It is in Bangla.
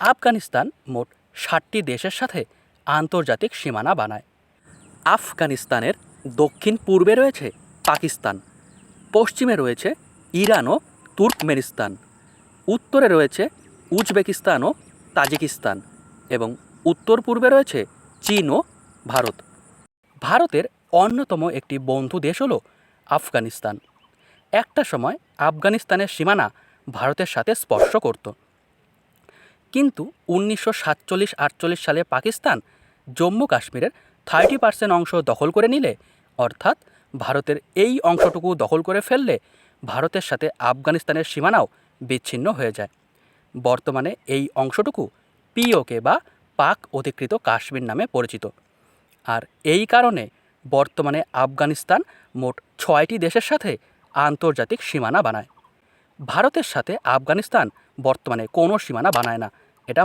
আফগানিস্তান মোট ষাটটি দেশের সাথে আন্তর্জাতিক সীমানা বানায়। আফগানিস্তানের দক্ষিণ পূর্বে রয়েছে পাকিস্তান, পশ্চিমে রয়েছে ইরান ও তুর্কমেনিস্তান, উত্তরে রয়েছে উজবেকিস্তান ও তাজিকিস্তান এবং উত্তর পূর্বে রয়েছে চীন ও ভারত। ভারতের অন্যতম একটি বন্ধু দেশ হল আফগানিস্তান। একটা সময় আফগানিস্তানের সীমানা ভারতের সাথে স্পর্শ করত। কিন্তু উনিশশো সাতচল্লিশ আটচল্লিশ সালে পাকিস্তান জম্মু কাশ্মীরের থার্টি পার্সেন্ট অংশ দখল করে নিলে, অর্থাৎ ভারতের এই অংশটুকু দখল করে ফেললে ভারতের সাথে আফগানিস্তানের সীমানাও বিচ্ছিন্ন হয়ে যায়। বর্তমানে এই অংশটুকু পিওকে বা পাক অধিকৃত কাশ্মীর নামে পরিচিত। আর এই কারণে বর্তমানে আফগানিস্তান মোট ছয়টি দেশের সাথে আন্তর্জাতিক সীমানা বানায়। ভারতের সাথে আফগানিস্তান বর্তমানে কোনো সীমানা বানায় না। Ra